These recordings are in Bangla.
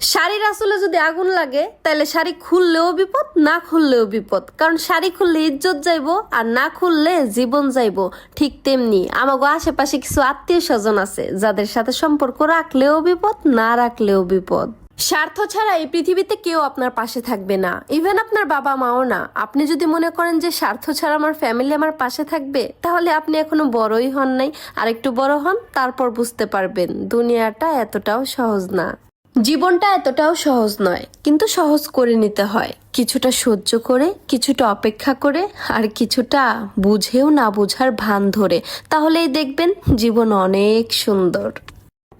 শাড়ির আসলে যদি আগুন লাগে তাহলে শাড়ি খুললেও বিপদ, না খুললেও বিপদ। কারণ শাড়ি খুললে ইজ্জত যাইবো, আর না খুললে জীবন যাইব। ঠিক তেমনি আমাগো আশেপাশে কিছু আত্মীয় স্বজন আছে, যাদের সাথে সম্পর্ক রাখলেও বিপদ, না রাখলেও বিপদ। স্বার্থ ছাড়া এই পৃথিবীতে কেউ আপনার পাশে থাকবে না। ইভেন আপনার বাবা মাও না। আপনি যদি মনে করেন যে, স্বার্থ ছাড়া আমার ফ্যামিলি আমার পাশে থাকবে, তাহলে আপনি এখনও বড়ই হন নাই। আর একটু বড় হন, তারপর বুঝতে পারবেন, দুনিয়াটা এতটাও সহজ না। জীবনটা এতটাও সহজ নয়, কিন্তু সহজ করে নিতে হয়। কিছুটা সহ্য করে, কিছুটা অপেক্ষা করে, আর কিছুটা বুঝেও না বুঝার ভান ধরে। তাহলেই দেখবেন জীবন অনেক সুন্দর।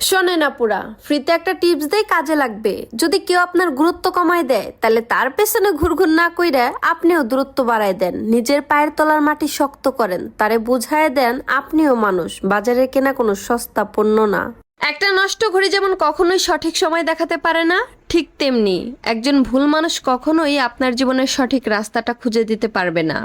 শোনেন আপুরা, ফ্রিতে একটা টিপস দেই কাজে লাগবে। যদি কেউ আপনার গুরুত্ব কমায় দেয়, তাহলে তার পেছনে ঘুরঘুর না কইরা আপনিও দূরত্ব বাড়ায় দেন। নিজের পায়ের তলার মাটি শক্ত করেন, তারে বুঝায় দেন আপনিও মানুষ বাজারে কেনা কোনো সস্তা পণ্য না। একটা নষ্ট ঘড়ি যেমন কখনোই সঠিক সময় দেখাতে পারে না, ঠিক তেমনি একজন ভুল মানুষ কখনোই আপনার জীবনের সঠিক রাস্তাটা খুঁজে দিতে পারবে না।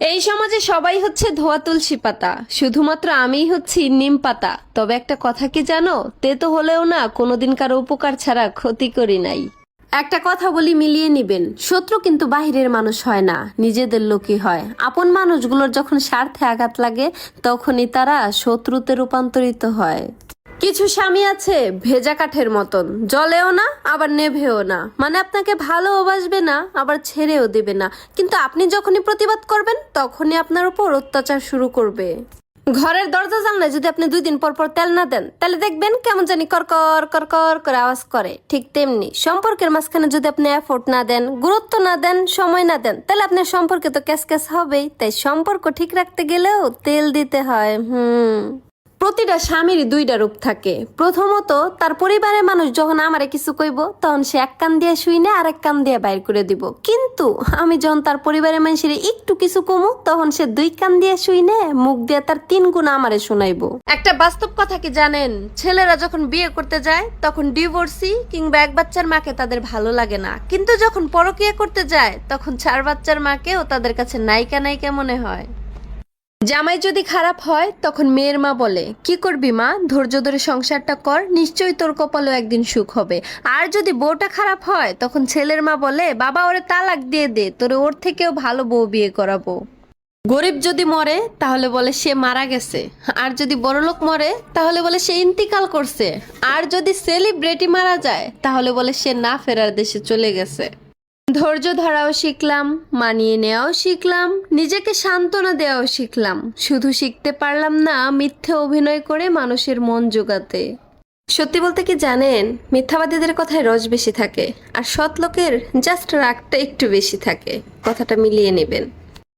এই সমাজে সবাই হচ্ছে ধোয়া তুলসী পাতা, শুধুমাত্র আমিই হচ্ছি নিম পাতা। তবে একটা কথা কি জানো? তে তো হলেও না, কোনোদিন কারও উপকার ছাড়া ক্ষতি করি নাই। একটা কথা বলি মিলিয়ে নিবেন, শত্রু কিন্তু বাহিরের মানুষ হয় না, নিজেদের লোকই হয়। আপন মানুষগুলোর যখন স্বার্থে আঘাত লাগে, তখনই তারা শত্রুতে রূপান্তরিত হয়। কিছু স্বামী আছে ভেজা কাঠের মতন। জলেও না, আবার নেভেও না। মানে আপনাকে ভালোও বাসবে না, আবার ছেড়েও দেবে না। কিন্তু আপনি যখনই প্রতিবাদ করবেন, তখনই আপনার উপর অত্যাচার শুরু করবে। ঘরের দরজা জানলায় যদি আপনি দুই দিন পর পর তেল না দেন, তাহলে দেখবেন কেমন জানি করকর করকর করে আওয়াজ করে। ঠিক তেমনি সম্পর্কের মাঝখানে যদি আপনি এফোর্ট না দেন, গুরুত্ব না দেন, সময় না দেন, তাহলে আপনার সম্পর্কে তো ক্যাশ ক্যাশ হবেই। তাই সম্পর্ক ঠিক রাখতে গেলেও তেল দিতে হয়, হুম। প্রতিটা স্বামীরই দুইটা রূপ থাকে। প্রথমত, তার পরিবারের মানুষ যখন আমারে কিছু কইব, তখন সে এক কান দিয়ে শুই না আর এক কান দিয়ে বাইর করে দিব। কিন্তু আমি যখন তার পরিবারের মানুষের একটু কিছু কমু, তখন সে দুই কান দিয়ে শুই নে, মুখ দিয়ে তার তিন গুণ আমারে শোনাইবো। একটা বাস্তব কথা কি জানেন? ছেলেরা যখন বিয়ে করতে যায়, তখন ডিভোর্সি কিংবা এক বাচ্চার মাকে তাদের ভালো লাগে না। কিন্তু যখন পরকিয়া করতে যায়, তখন চার বাচ্চার মাকেও তাদের কাছে নায়িকা নায়িকা মনে হয়। জামাই যদি খারাপ হয়, তখন মেয়ের মা বলে, কি করবি মা? ধৈর্য ধরে সংসারটা কর, নিশ্চয়ই তোর কপালেও একদিন সুখ হবে। আর যদি বউটা খারাপ হয়, তখন ছেলের মা বলে, বাবা, ওরে তালাক দিয়ে দে, তোরে ওর থেকেও ভালো বউ বিয়ে করাবো। গরিব যদি মরে, তাহলে বলে, সে মারা গেছে। আর যদি বড়লোক মরে, তাহলে বলে, সে ইন্তিকাল করছে। আর যদি সেলিব্রিটি মারা যায়, তাহলে বলে, সে না ফেরার দেশে চলে গেছে। ধৈর্য ধরাও শিখলাম, মানিয়ে নেওয়াও শিখলাম, নিজেকে সান্ত্বনা দেওয়াও শিখলাম। শুধু শিখতে পারলাম না, মিথ্যে অভিনয় করে মানুষের মন জোগাতে। সত্যি বলতে কি জানেন, মিথ্যাবাদীদের কথায় রস বেশি থাকে, আর সৎ লোকের জাস্ট রাগটা একটু বেশি থাকে। কথাটা মিলিয়ে নেবেন।